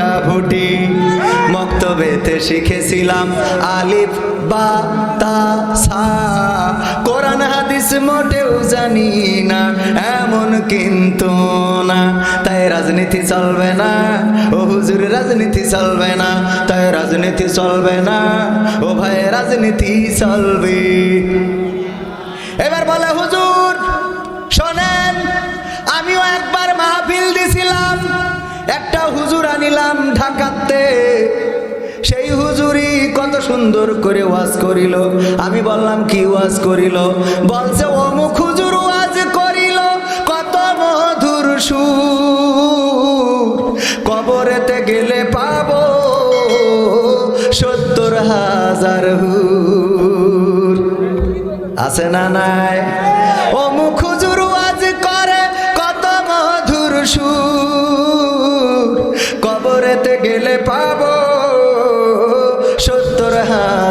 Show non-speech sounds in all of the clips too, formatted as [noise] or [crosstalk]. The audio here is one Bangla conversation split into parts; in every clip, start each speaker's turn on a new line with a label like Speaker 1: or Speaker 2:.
Speaker 1: ভুটি মক্তবেতে শিখেছিলাম আলিফ, বা, তা, সা। কোরআন, হাদিস মোটেও জানি না, এমন কিন্তু না। তাই রাজনীতি চলবে না। ও হুজুর, রাজনীতি চলবে না। তাই রাজনীতি চলবে না। ও ভাই, রাজনীতি চলবে। এবার বলে, হুজুর, শোনেন, আমিও একবার মাহফিল দিছিলাম। একটা হুজুর আনিলাম ঢাকাতে। সেই হুজুরি কত সুন্দর করে ওয়াজ করিল। আমি বললাম, কি ওয়াজ করিল? বলছে, অমুক হুজুর ওয়াজ করিল, কত মধুর সুর। কবরেতে গেলে পাবো সত্তর হাজার হুর। আছে না নাই? ও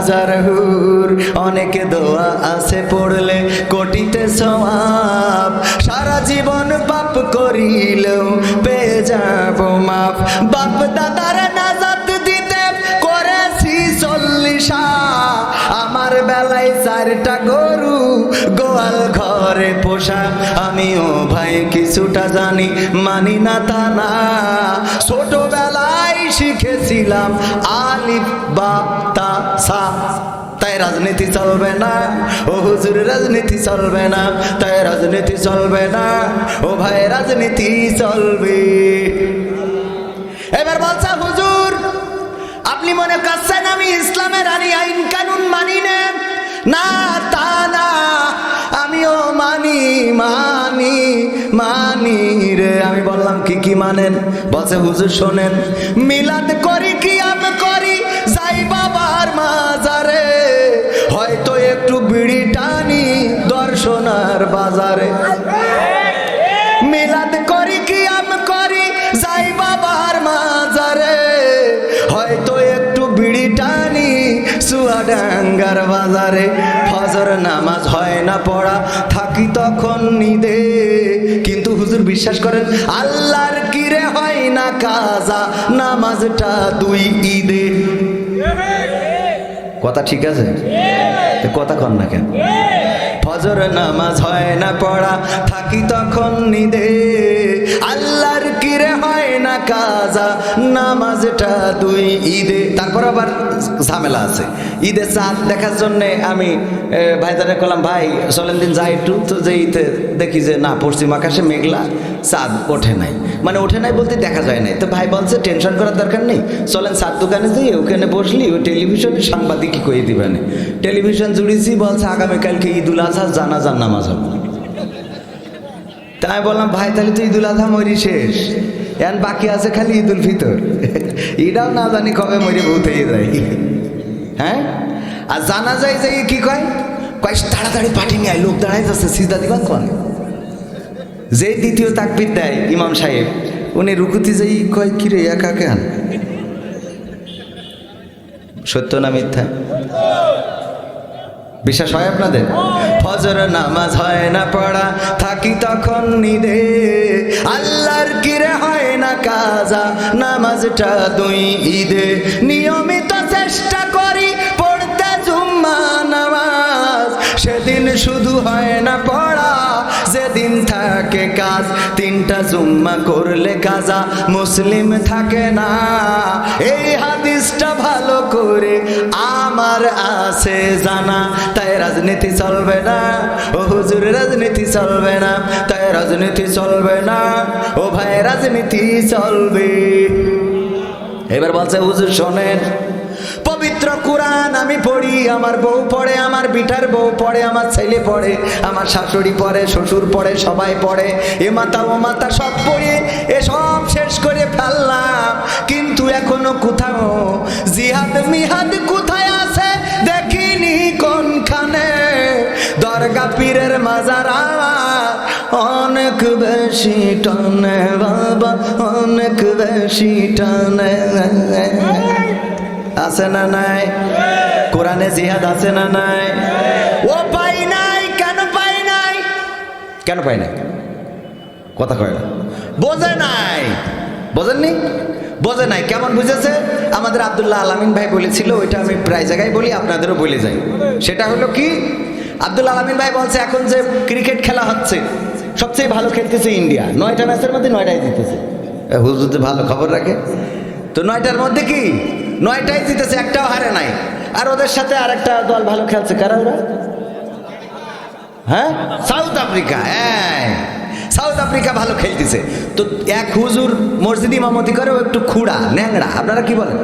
Speaker 1: হাজার হুর। অনেকে দোয়া আছে পড়লে, কোটিতে সওয়াব। সারা জীবন পাপ করিলেও পেয়ে যাব মাপ বাপ দাদার নাজাত দিতে করেছি চল্লিশা। আমার বেলায় চারটা গরু, গোয়াল ঘরে পোষা। আমিও ভাই কিছুটা জানি, মানি না তা না। ছোটবেলায় শিখেছিলাম আলিফ বা তা সা। তাই রাজনীতি চলবে না। ও হুজুর, রাজনীতি চলবে না। তাই রাজনীতি চলবে না। ও ভাই, রাজনীতি চলবে। এবার বলছে, হুজুর, আপনি মনে করছেন আমি ইসলামের আনি আইন কানুন মানি না, তা না। আমিও মানি মানি মানি। আমি বললাম, কি কি মানেন? বলছে, হুজুর, শোনেন, মিলাদ করি কি আমি করি? যাই বাবার মাজারে, হয়তো একটু বিড়ি টানি দর্শনার বাজারে। মিলাদ করি কি আম করি? যাই বাবার মাজারে, হয়তো একটু বিড়ি টানি সুয়াডাঙ্গার বাজারে। ফজর নামাজ হয় না পড়া, থাকি তখন নিদে। হুজুর বিশ্বাস করেন, আল্লাহর কিরে হয় না কাজা? নামাজটা দুই ঈদে। কথা ঠিক আছে? কথা কন না কেন? ফজর নামাজ হয় না পড়া, থাকি তখন নিদে না কাজা নামাজটা দুই ঈদে তারপর আবার ঝামেলা আছে। ঈদে চাঁদ দেখার জন্যে আমি এ, ভাইদারে করলাম ভাই চলেন দিন যাই একটু। তো যে ঈদে দেখি যে না পশ্চিম আকাশে মেঘলা চাঁদ ওঠে নাই। মানে ওঠে নাই বলতে দেখা যায় নাই। তো ভাই বলছে টেনশন করার দরকার নেই। চলেন চাঁদ দোকানে যাই ওখানে বসলি ওই টেলিভিশনে সাংবাদিক কয়ে দিবেন। টেলিভিশন জুড়েছি বলছে আগামীকালকে ঈদুল আজহা জানাজার নামাজ হবে। তাই বললাম, ভাই, তাহলে তো ঈদুল আজহা মরি শেষ। এখন বাকি আছে খালি ঈদুল ফিতর। এটাও না জানি কবে মরি ভূত যায়। হ্যাঁ? আর জানা যায় যে কি কয়? কয়, তাড়াতাড়ি পাঠিয়ে নিয়ে লোক দাঁড়াই যাচ্ছে, সিজদা দিবান কোন? যে দ্বিতীয় তাকবির দেয় ইমাম সাহেব, উনি রুকুতি যেই কয়, কিরে, একা কেন? সত্য না মিথ্যা? বিশ্বাস হয় আপনাদের? ফজর নামাজ হয় না পড়া, থাকি তখন নিদে। আল্লাহর কিরে হয় না কাজা, নামাজটা দুই ঈদে। নিয়মিত চেষ্টা করি পড়তে জুম্মা নামাজ। সেদিন শুধু হয় না পড়া থাকে কাজ, তিনটা জুম্মা করলে কাজা, মুসলিম থাকে না। এই হাদিসটা ভালো করে আমার আছে জানা, তাই রাজনীতি চলবে না। ও হুজুর, রাজনীতি চলবে না, তাই রাজনীতি চলবে না। ও ভাই, রাজনীতি চলবে। এবার বলছে, হুজুর, শোনেন আমি পড়ি, আমার বউ পড়ে, আমার বিটার বউ পড়ে, আমার ছেলে পড়ে, আমার শাশুড়ি পড়ে, শ্বশুর পড়ে, সবাই পড়ে। এ মাতা ও মাতা সব পড়ে, এ সব শেষ করে ফেললাম। কিন্তু এখনও কোথাও জিহাদ, মিহাদ কোথায় আছে দেখিনি কোনখানে? দরগা পীরের মাজার অনেক বেশি টানে, বাবা, অনেক বেশি টানে। আছে না নাই? কোরআনে জিহাদ আছে না নাই? ও পাই নাই, কেন পাই নাই? কেন পাই নাই? কথা কয় না। বোঝে নাই। বোঝেননি? বোঝে নাই। কেমন বুঝেছে? আমাদের আব্দুল্লাহ আলামিন ভাই বলেছিল, ওইটা আমি প্রায় জায়গায় বলি, আপনাদেরও বলে যাই। সেটা হলো কি? আব্দুল আলামিন ভাই বলছে, এখন যে ক্রিকেট খেলা হচ্ছে, সবচেয়ে ভালো খেলতেছে ইন্ডিয়া। নয়টা ম্যাচের মধ্যে নয়টাই জিতেছে। হুজুর ভালো খবর রাখে। তো নয়টার মধ্যে কি? নয়টাই জিতেছে, একটাও হারে নাই। আর ওদের সাথে আরেকটা দল ভালো খেলছে, কারা ওরা? হ্যাঁ? সাউথ আফ্রিকা হ্যাঁ সাউথ আফ্রিকা ভালো খেলতেছে। তো এক হুজুর মসজিদ ইমামতি করে একটু খুঁড়া ন্যাংরা আপনারা কি বলেন?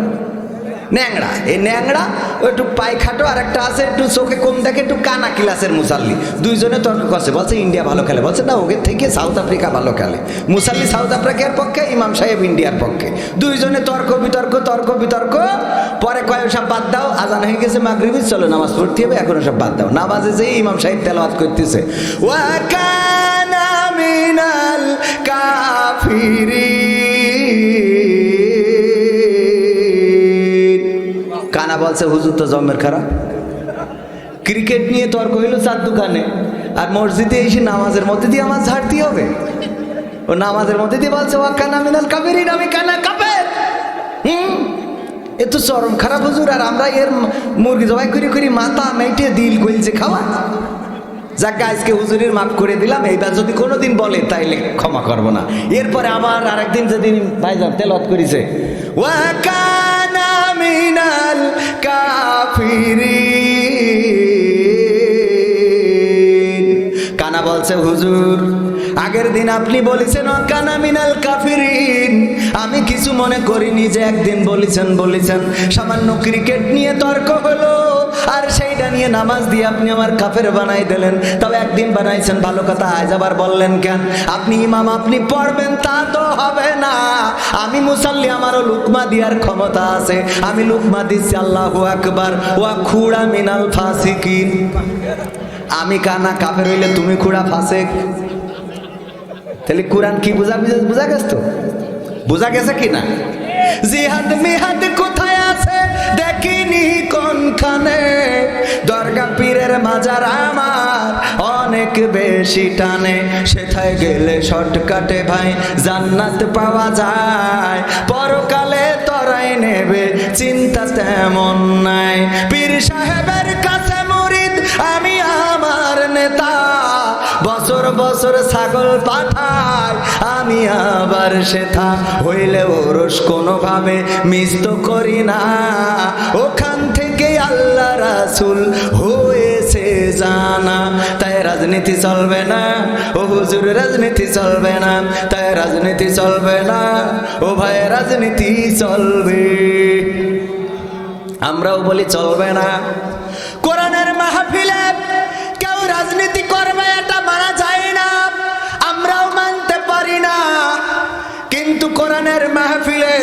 Speaker 1: ন্যাংরা এই ন্যাংড়া ও একটু পায়খাটো আর একটা আছে, একটু চোখে কম দেখে একটু কানা ক্লাসের মুসাল্লি। দুইজনে তর্ক করছে, বলছে ইন্ডিয়া ভালো খেলে। বলছে, না, ওকে থেকে সাউথ আফ্রিকা ভালো খেলে। মুসাল্লি সাউথ আফ্রিকার পক্ষে, ইমাম সাহেব ইন্ডিয়ার পক্ষে। দুইজনে তর্ক বিতর্ক তর্ক বিতর্ক। পরে কয় সব বাদ দাও, আজান হয়ে গেছে মাগরিবি, চলো নামাজ পড়তে হবে, এখন সব বাদ দাও। নামাজে যেই ইমাম সাহেব তেলাওয়াত করতেছে। ওয়াকানা মিনাল কাফিরিন। বলছে, হুজুর তো জমের খারাপ। ক্রিকেট নিয়ে তর্ক হইল চার দোকানে। আর মসজিদে এসে নামাজের মধ্যে দিয়ে আমার ঝাড়তে হবে। ও নামাজের মধ্যে দিয়ে বলছে, ওয়া কানা মিনাল কাবেরিন আমি কানা কাপের হুম? এ চরম খারাপ হুজুর। আর আমরা এর মুরগি জবাই করি করি মাথা মেটে দিল গলছে খাওয়া। যাকে, আজকে হুজুরের মাফ করে দিলাম। এইবার যদি কোনোদিন বলে, তাইলে ক্ষমা করব না। এরপরে আবার আরেকদিন যেদিন ভাইজান তেলত করেছে, ওয়া কানা মিনাল কাফিরি কানা বলছে, হুজুর, আগের দিন আপনি বলেছেন, "ও কানা মিনাল কাফিরিন। আমি কিছু মনে করিনি যে একদিন বলেছেন বলেছেন। সামান্য ক্রিকেট নিয়ে তর্ক হলো। আর সেইটা নিয়ে নামাজ দিয়ে আপনি আমার কাফের বানাই দিলেন। তবে একদিন বানাইছেন, ভালো কথা, আজ আবার বললেন কেন? আপনি ইমাম, আপনি পড়বেন, তা তো হবে না। আমি মুসাল্লি, আমারও লুকমা দেওয়ার ক্ষমতা আছে। আমি লুকমা দিচ্ছি, আল্লাহ আকবার। ওয়া খুড়া মিনাল ফাসিকিন। আমি কানা কাফের হইলে তুমি খুড়া ফাসেক? তাহলে কোরআন কি বোঝা বুঝা বোঝা গেছে তো? বোঝা গেছে কি না? জিহাদ মিহাদ কোথায় আছে? দেখিনি কোনখানে? দরগা পীরের মাজার আমার অনেক বেশি টানে। সেথায় গেলে শর্টকাটে ভাই, জান্নাত পাওয়া যায়। পরকালে তরাই নেবে, চিন্তা তেমন নাই। পীর সাহেবের কাছে বছর বছর ছাগল পাঠায়, আমি আবার সেথা হইলে ওরস কোনোভাবে মিস তো করি না। ওখান থেকে আল্লাহ রাসুল হয়েছে জানা, তাই রাজনীতি চলবে না। ও হুজুর, রাজনীতি চলবে না। তাই রাজনীতি চলবে না। ও ভাই, রাজনীতি চলবে। আমরাও বলি চলবে না। কোরআনের মাহফিলে কেউ রাজনীতি কোরআনের মাহফিলে,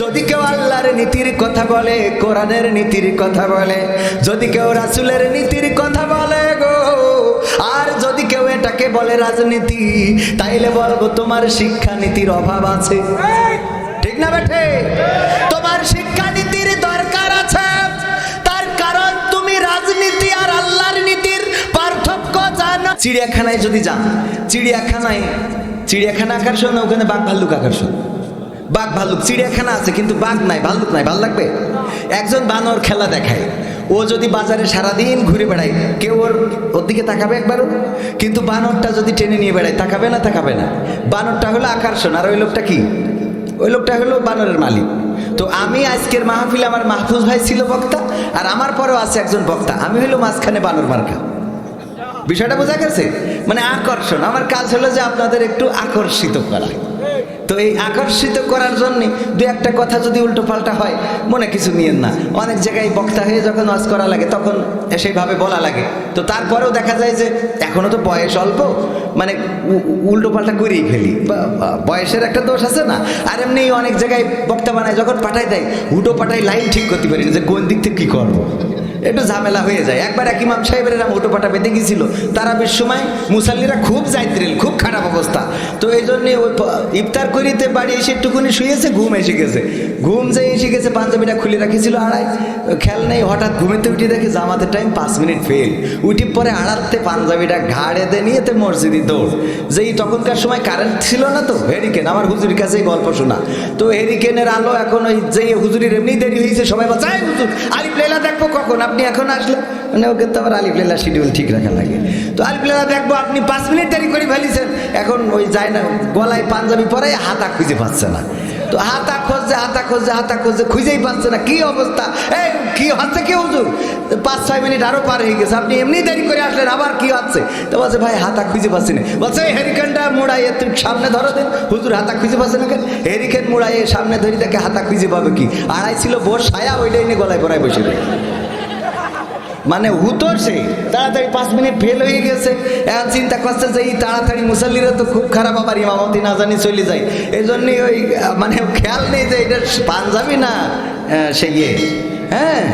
Speaker 1: যদি কেউ আল্লাহর নীতির কথা বলে, কোরআনের নীতির কথা বলে, যদি কেউ রাসুলের নীতির কথা বলে গো, আর যদি কেউ এটাকে বলে রাজনীতি, তাইলে বলব তোমার শিক্ষা নীতির অভাব আছে। ঠিক না বেঠে? তোমার শিক্ষা নীতির দরকার আছে। তার কারণ তুমি রাজনীতি আর আল্লাহর নীতির পার্থক্য জানো। চিড়িয়াখানায় যদি যান, চিড়িয়াখানায় চিড়িয়াখানা আকর্ষণ, ওখানে বাঘ ভাল্লুক আকর্ষণ। বাঘ ভাল্লুক, চিড়িয়াখানা আছে, কিন্তু বাঘ নাই, ভাল্লুক নাই, ভালো লাগবে? একজন বানর খেলা দেখায়। ও যদি বাজারে সারাদিন ঘুরে বেড়ায়, কেউ ওর ওর দিকে তাকাবে একবারও? কিন্তু বানরটা যদি টেনে নিয়ে বেড়ায়, তাকাবে না তাকাবে না? বানরটা হলো আকর্ষণ, আর ওই লোকটা কি? ওই লোকটা হলো বানরের মালিক। তো আমি আজকের মাহফিলে আমার মাহফুজ ভাই ছিল বক্তা, আর আমার পরেও আছে একজন বক্তা। আমি হলো মাঝখানে বানর মার্কা। বিষয়টা বোঝা গেছে? মানে আকর্ষণ। আমার কাজ হলো যে আপনাদের একটু আকর্ষিত করা। তো এই আকর্ষিত করার জন্য দু একটা কথা যদি উল্টো পাল্টা হয়, মনে কিছু নিয়েন না। অনেক জায়গায় বক্তা হয়ে যখন ওয়াজ করা লাগে, তখন সেইভাবে বলা লাগে। তো তারপরেও দেখা যায় যে এখনও তো বয়স অল্প মানে উল্টো পাল্টা করেই ফেলি। বয়সের একটা দোষ আছে না? আর এমনি অনেক জায়গায় বক্তা বানায়, যখন পাঠাই দেয়, হুটো পাঠাই লাইন ঠিক করতে পারি যে, কোন দিক থেকে কী করব? একটু ঝামেলা হয়ে যায়। একবার এক ইমাম সাহেবের এরম হুটো পাটা বেঁধে গেছিল তারা বেশ সময় মুসাল্লিরা খুব যাইত্রিল, খুব খারাপ অবস্থা। তো এই জন্যে ওই ইফতার করিতে বাড়ি এসে একটুখানি শুয়েছে, ঘুম এসে গেছে। ঘুম যে এসে গেছে, পাঞ্জাবিটা খুলে রাখেছিল আড়াই। খেয়াল নেই, হঠাৎ ঘুমেতে উঠে দেখে জামাতের টাইম পাঁচ মিনিট ফেল উঠি পরে আড়াতে পাঞ্জাবিটা ঘাড়েতে নিয়ে তে মসজিদে দৌড়। যেই তখনকার সময় কারেন্ট ছিল না তো হেরিকেন আমার হুজুরের কাছেই গল্প শোনা। তো হেরিকেনের আলো এখন ওই যে হুজুরির এমনি দেরি হয়েছে, সবাই "এই হুজুর আলিফ লেলা দেখব কখন? আপনি এখন আসলে মানে ওকে তো আবার আলিফ লেলা শিডিউল ঠিক রাখা লাগে। তো আলিফ লেলা দেখব, আপনি পাঁচ মিনিট দেরি করে ফেলিছেন। এখন ওই যায় না, গলায় পাঞ্জাবি পরে হাতা খুঁজে পাচ্ছে না। তো হাতা খুঁজছে হাতা খুঁজছে হাতা খুঁজছে, খুঁজেই পাচ্ছে না। কি অবস্থা? এই, কি হচ্ছে কি হুজুর? পাঁচ, ছয় মিনিট আরও পার হয়ে গেছে। আপনি এমনি দেরি করে আসলেন, আবার কি হচ্ছে? তো বলছে, ভাই, হাতা খুঁজে পাচ্ছি না। বলছে, এই হেরিকেনটা মোড়াইয়ে তুই সামনে ধরো দিন। হুজুর, হাতা খুঁজে পাচ্ছে না কেন? হেরিকেন মোড়াইয়ে সামনে ধরি তাকে হাতা খুঁজে পাবে কি? আড়াই ছিল বোর সায়া, ওইটাই নিয়ে গলায় পড়ায় বসে দেয় মানে হুতো সে তাড়াতাড়ি পাঁচ মিনিট ফেল হয়ে গেছে। এখন চিন্তা করছে যে এই তাড়াতাড়ি মুসল্লিরা তো খুব খারাপ আবার ইমামতি না জানি চলে যায়। এই জন্যই ওই মানে খেয়াল নেই যে এটা পাঞ্জাবি না সে ইয়ে। হ্যাঁ?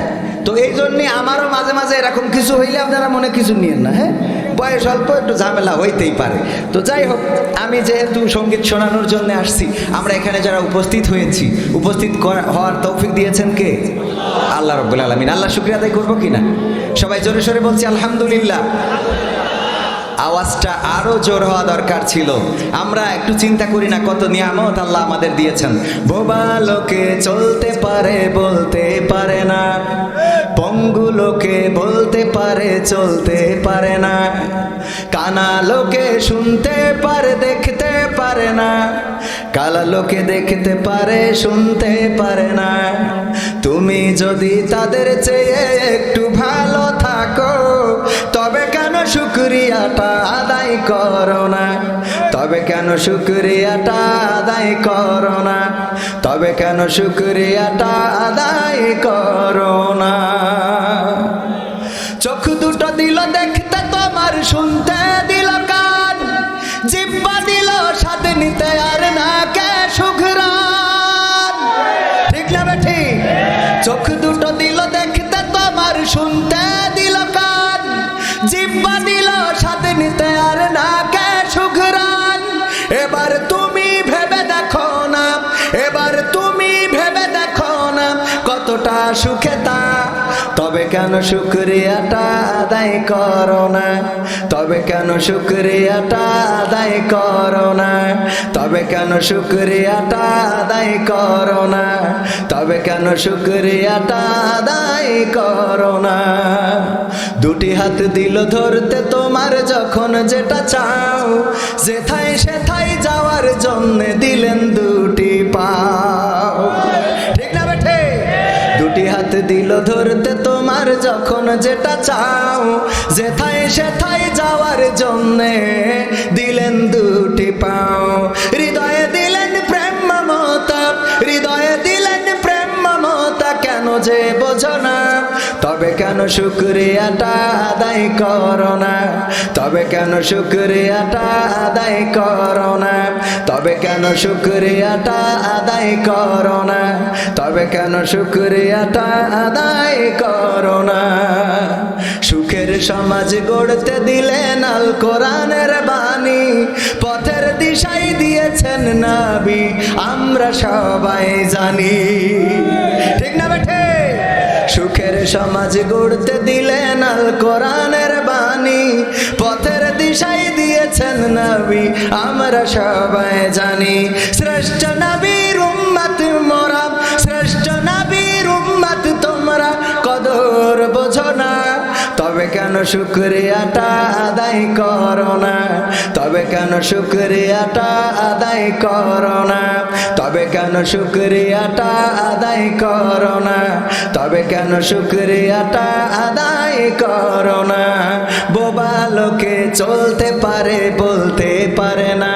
Speaker 1: তো এই জন্যে আমারও মাঝে মাঝে এরকম কিছু হইলে আপনারা মনে কিছু নিয়েন না হ্যাঁ? বয়স অল্প, একটু ঝামেলা হইতেই পারে। তো যাই হোক, আমি যেহেতু সংগীত শোনানোর জন্য আসছি, আমরা এখানে যারা উপস্থিত হয়েছি, উপস্থিত হওয়ার তৌফিক দিয়েছেন কে? আল্লাহ রব্বুল আলমিন। আল্লাহ শুক্রিয়া আদায় করব কিনা? সবাই জোরে সোরে বলছি, আলহামদুলিল্লাহ। আওয়াজটা আরও জোর হওয়া দরকার ছিল। আমরা একটু চিন্তা করি না কত নিয়ামত আল্লাহ আমাদের দিয়েছেন। বোবা লোকে চলতে পারে, বলতে পারে না। পঙ্গু লোকে বলতে পারে, চলতে পারে না। কানা লোকে শুনতে পারে, দেখতে পারে না। কালা লোকে দেখতে পারে, শুনতে পারে না। তুমি যদি তাদের চেয়ে একটু ভালো থাকো, তবে কেন শুক্রিয়াটা আদায় করো না? তবে কেন শুক্রিয়াটা আদায় করো না? তবে কেন শুক্রিয়াটা আদায় করো না? চোখ দুটো দিল দেখতে তোমার শুনতে কেন শুক্রিয়াটা আদায় করো না? তবে কেন শুক্রিয়াটা আদায় করো না? তবে কেন শুক্রিয়াটা আদায় করো না? তবে কেন শুক্রিয়াটা আদায় করো না? দুটি হাত দিল ধরতে তোমার যখন যেটা চাও। যেথায় সেথায় যাওয়ার জন্য দিলেন দুটি পাও। ঠিক না বেঠে? দুটি হাত দিল ধরতে তোমার যখন যেটা চাও, যেথায় সেথায় যাওয়ার জন্যে দিলেন দুটি পাও। হৃদয়ে দিলেন প্রেম মমতা, হৃদয়ে দিলেন প্রেম মমতা, কেন যে বোঝো না? তবে কেন শুক্রিয়াটা আদায় করো না? তবে কেন শুক্রিয়াটা আদায় করো না? তবে কেন শুক্রিয়াটা আদায় করো না? তবে কেন শুক্রিয়াটা আদায় করো না? সুখের সমাজ গড়তে দিলেন আল কোরআনের বাণী, পথের দিশাই দিয়েছেন নাবি, আমরা সবাই জানি। ঠিক না বেঠে? সুখের সমাজ গড়তে দিলেন আল কোরআনের বাণী, পথের দিশাই দিয়েছেন নবী, আমরা সবাই জানি। শ্রেষ্ঠ নবীর তবে কেন শুক্রিয়াটা আদায় করো না? তবে কেন শুক্রিয়াটা আদায় করো না? তবে কেন শুক্রিয়াটা আদায় করো না? তবে কেন শুক্রিয়াটা আদায় করো না? বোবা লোকে চলতে পারে, বলতে পারে না।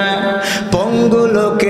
Speaker 1: পঙ্গু লোকে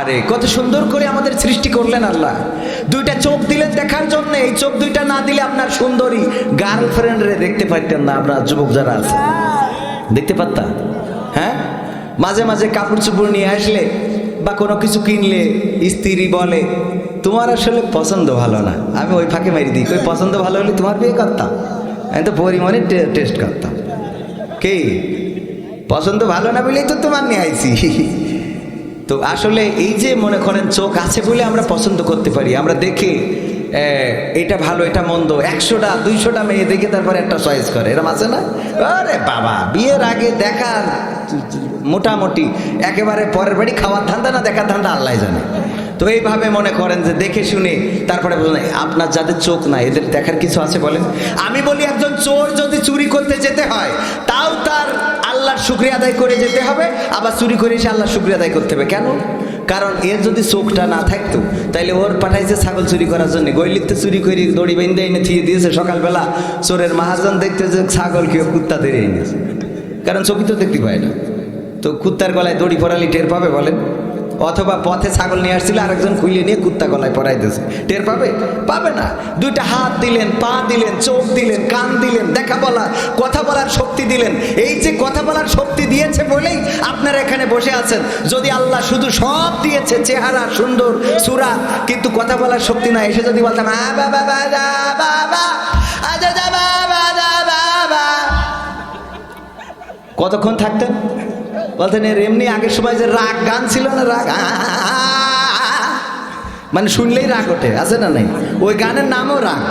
Speaker 1: আহারে, কত সুন্দর করে আমাদের সৃষ্টি করলেন আল্লাহ। দুইটা চোখ দিলেন দেখার জন্য, এই চোখ দুইটা না দিলে আপনার সুন্দরী গার্লফ্রেন্ড রে দেখতে পারতেন না আপনার যুবক যারা আছে। দেখতে পারতাম হ্যাঁ? মাঝে মাঝে কাপড় চোপড় নিয়ে আসলে বা কোনো কিছু কিনলে স্ত্রী বলে, তোমার আসলে পছন্দ ভালো না। আমি ওই ফাঁকে মেরে দিই ওই পছন্দ ভালো হলে তোমার বিয়ে করতাম? আমি তো পরিমাণে টেস্ট করতাম। কি? পছন্দ ভালো না বলেই তো তোমার নিয়ে আইছি। [laughs] তো আসলে এই যে মনে করেন চোখ আছে বলে আমরা পছন্দ করতে পারি, আমরা দেখে এটা ভালো, এটা মন্দ, একশোটা, দুইশোটা মেয়ে দেখে তারপরে একটা চয়েস করে, এরম আছে না? আরে বাবা, বিয়ের আগে দেখার মোটামুটি, একেবারে পরের বাড়ি খাওয়ার ধান্দা না দেখার ধান্দা আল্লাহ জানে। তো এইভাবে মনে করেন যে দেখে শুনে তারপরে বলেন আপনার যাদের চোখ নাই, এদের দেখার কিছু আছে বলেন? আমি বলি, একজন চোর যদি চুরি করতে যেতে হয়, তাও তার আল্লাহর শুক্রিয়া আদায় করে যেতে হবে, আবার চুরি করে এসে আল্লাহর শুক্রিয়া আদায় করতে হবে। কেন? কারণ এর যদি চোখটা না থাকতো, তাইলে ওর পাঠাইছে ছাগল চুরি করার জন্য। গৈলিতে চুরি করে দড়ি বেঁধে এনে থিয়ে দিয়েছে সকালবেলা। চোরের মহাজন দেখতে যে ছাগল কেউ কুত্তা ধরে এনেছে। কারণ চোখই তো দেখতে পায় না। তো কুত্তার গলায় দড়ি পরালি টের পাবে বলেন? অথবা পথে ছাগল নিয়ে আসছিল, আরেকজন খুলে নিয়ে কুত্তা গলায় পরাই দিয়েছে। টের পাবে? পাবে না। দুইটা হাত দিলেন, পা দিলেন, চোখ দিলেন, কান দিলেন, দেখা বলা কথা বলার শক্তি দিলেন। এই যে কথা বলার শক্তি দিয়েছে বলেই আপনারা এখানে বসে আছেন। যদি আল্লাহ শুধু সব দিয়েছে, চেহারা, সুন্দর, সুরা, কিন্তু কথা বলার শক্তি না, এসে যদি বলতাম কতক্ষণ থাকতেন? বলতেন এর এমনি আগের সময় যে রাগ, গান ছিল না রাগ? মানে শুনলেই রাগ ওঠে, আছে না নাই? ওই গানের নামও রাগ।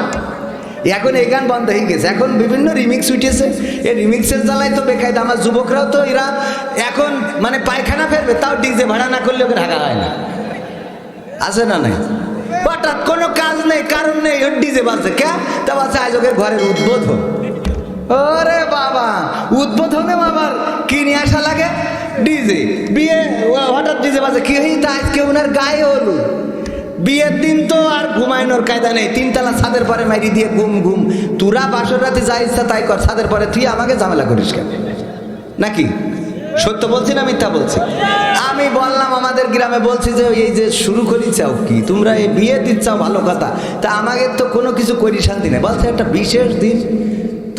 Speaker 1: এখন এই গান বন্ধ হয়ে গেছে। এখন বিভিন্ন রিমিক্স উঠেছে। এই রিমিক্সের জ্বালায় তো বেকায়দ। আমার যুবকরাও তো এরা এখন মানে পায়খানা ফেলবে, তাও ডিজে ভাড়া না করলে ওকে ঢাকা হয় না। আছে না নাই? হঠাৎ কোনো কাজ নেই, কারণ নেই ওর ডিজে বাজছে। কে? তা বাজছে আজ ওকে ঘরের উদ্বোধন। ওরে বাবা! উদ্বোধনে আবার কি নিয়ে আসা লাগে? ডিজে। বিয়ে হঠাৎ ডিজে বাজে। কি তা আজকে ওনার গায়ে হলো বিয়ের দিন তো আর ঘুমাইনোর কায়দা নেই। তিনতলা ছাদের পরে মাইরি দিয়ে ঘুম ঘুম। তুরা বাসর রাতে যা ইচ্ছা তাই কর। ছাদের পরে তুই আমাকে ঝামেলা করিস কেন? নাকি? সত্য বলছি না মিথ্যা বলছি? আমি বললাম আমাদের গ্রামে বলছি যে, এই যে শুরু করি চাও কি? তোমরা এই বিয়ে দিচ্ছাও ভালো কথা। তা আমাকে তো কোনো কিছু করি শান্তি নেই। বলছে একটা বিশেষ দিন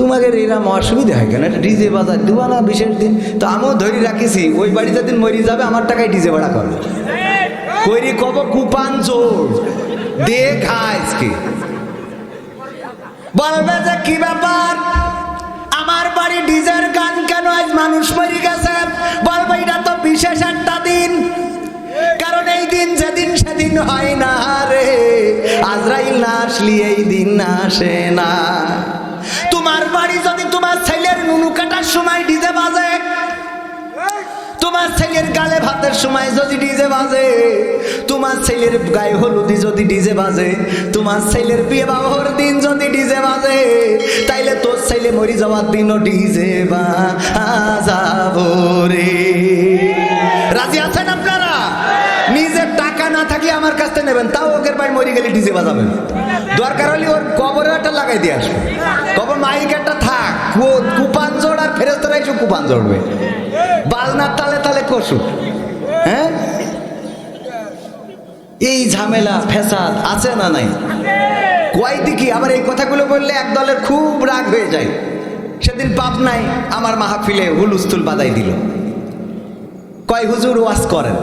Speaker 1: তোমাকে এরম অসুবিধা হয় কেন? ডিজে বাজার দেবো না বিশেষ দিন। তো আমিও ধরে রাখিছি, ওই বাড়িতে দিন মরি যাবে, আমার টাকায় ডিজে ভাড়া করবে। কইরি কব, কুপান চোর। দে খাইসকে বলবে যে কি ব্যাপার? আমার বাড়ি ডিজের গান কেন আজ মানুষ মরি গেছে? বলবে, এটা তো বিশেষ একটা দিন। কারণ এই দিন যেদিন সেদিন হয় না রে। আজরাইল না আসলি, এই দিন আসে না। তোমার বাড়ি যদি তোমার ছেলের নুনু কাটার সময় ডিজে বাজে? তোমার ছেলের গালে ভাতের সময় যদি ডিজে বাজে? তোমার ছেলের গায়ে হলুদি যদি ডিজে বাজে? তোমার ছেলের বিয়ে বাবর দিন যদি ডিজে বাজে? তাইলে তোর ছেলে মরি যাওয়ার দিনও ডিজে বাজাবো রে। রাজি আছেন আপনারা? না থাকলে আমার কাছ থেকে নেবেন, তাও ওকের ভাই মরি গেলে ডিজে বাজাবেন। দরকার হলে ওর কবরে একটা লাগাই দিয়ে আসবে। কবর মাইক একটা থাক কুপান জোড় আর ফেরেস্তরা এসে কুপান জড়বে। বাজনার তালে তালে কষু হ্যাঁ? এই ঝামেলা ফেসাদ আছে না নাই? কয় দিকে? আবার এই কথাগুলো বললে এক দলের খুব রাগ হয়ে যায়। সেদিন পাপ নাই, আমার মাহফিলে হুলুস্থুল বাদাই দিল। কয়, হুজুর ওয়াজ করেন।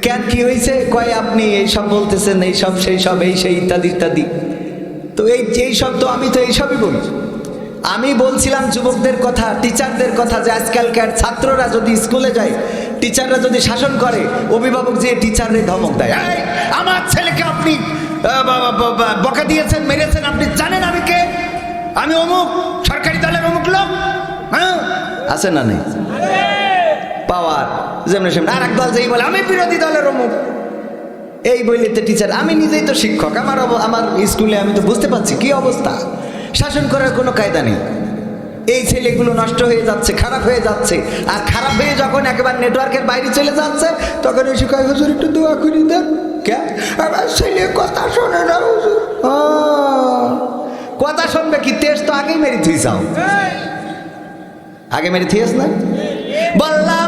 Speaker 1: কেন কি হয়েছে? কয় আপনি এইসব বলতেছেন এইসব সেই সব এই সেই ইত্যাদি ইত্যাদি। তো এই এই সব তো আমি তো এইসবই বলি। আমি বলছিলাম যুবকদের কথা টিচারদের কথা যে আজকালকার ছাত্ররা যদি স্কুলে যায় টিচাররা যদি শাসন করে অভিভাবক যে টিচাররে ধমক দেয় "এই, আমার ছেলেকে আপনি বকা দিয়েছেন মেরেছেন আপনি জানেন আমি কে? আমি অমুক সরকারি দলের অমুক লোক হ্যাঁ? আছে না নেই? পাওয়ার। যেমন সেমন আর এক দল যেই বলে আমি বিরোধী দলের অমুক। এই বইলেতে টিচার আমি নিজেই তো শিক্ষক। আমার আমার স্কুলে আমি তো বুঝতে পারছি কি অবস্থা। শাসন করার কোনো কায়দা নেই। এই ছেলেগুলো নষ্ট হয়ে যাচ্ছে খারাপ হয়ে যাচ্ছে। আর খারাপ হয়ে যখন একেবারে নেটওয়ার্কের বাইরে চলে যাচ্ছে তখন এসে কয় হুজুর একটু দোয়া করি দেন। কে? আমার ছেলে কথা শোনে না হুজুর। কথা শুনবে কি? তেজ তো আগেই মেরে থুই যাও আগে মেরে থিয়েস না? আপনার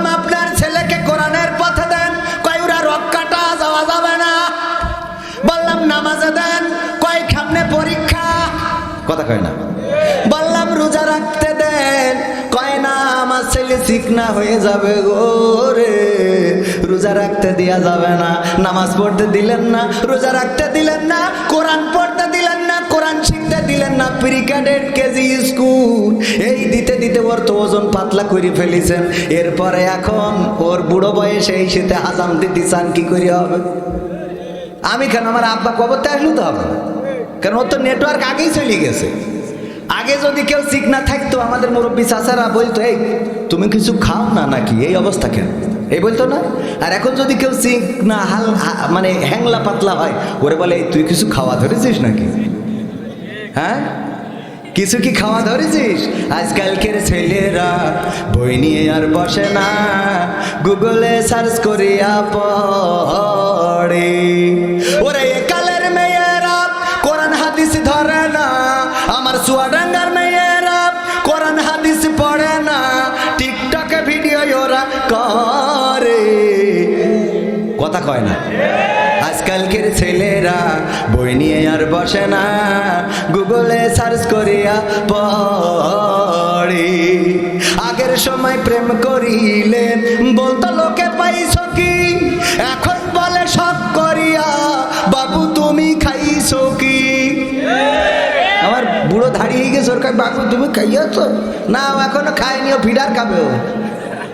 Speaker 1: ছেলেকে কোরআনের পথে দেন কয়ুরা রক্কাটা যাওয়া যাবে না। বললাম, নামাজে দেন। কয়, সামনে পরীক্ষা। কথা কয় না। বললাম, রোজা রাখতে দেন। কয়, না, আমার ছেলে চিকনা হয়ে যাবে গো রে। রোজা রাখতে দেয়া যাবে না। নামাজ পড়তে দিলেন না, রোজা রাখতে দিলেন না, কোরআন পড়তে না কেজি স্কুল এই দিতে দিতে ওর তো ওজন পাতলা করে ফেলেছেন। এরপরে এখন ওর বুড়ো বয়সে এই শীতে হাজাম দিতে চান কি করে হবে? আমি কেন আমার আব্বা কবরতে আসলে তো হবে? কারণ ওর তো নেটওয়ার্ক আগেই চলে গেছে। আগে যদি কেউ চিক না থাকতো, আমাদের মুরব্বী চাচারা বলতো, এই, তুমি কিছু খাও না নাকি? এই অবস্থা কেন? এই বলতো না? আর এখন যদি কেউ চিক না, হাল মানে হ্যাংলা পাতলা হয়, ওরে বলে তুই কিছু খাওয়া ধরেছিস নাকি? হ্যাঁ? কিছু কি খাওয়া ধরেছিস? আজকালকের ছেলেরা বই নিয়ে আর বসে না। গুগলে সার্চ করিয়া পড়ে। ওরে একালের মেয়েরা, কোরআন হাদিস ধরে না। আমার চুয়াডাঙ্গার মেয়েরা, কোরআন হাদিস পড়ে না। টিকটকে ভিডিও ওরা করে। কথা কয় না। আজকালকের ছেলেরা বই নিয়ে আর বসে না। গুগলে সার্চ করিয়া পড়ে। আগের সময় প্রেম করিলে বলতো, লোকে পাইছ কি? এখন বলে সব করিয়া, বাবু তুমি খাইছো কি? আমার বুড়ো দাঁড়িয়ে গেছে, ওর বাবু তুমি খাইয়াছ না এখনও খায়নি, ও ফিডার খাবে ও।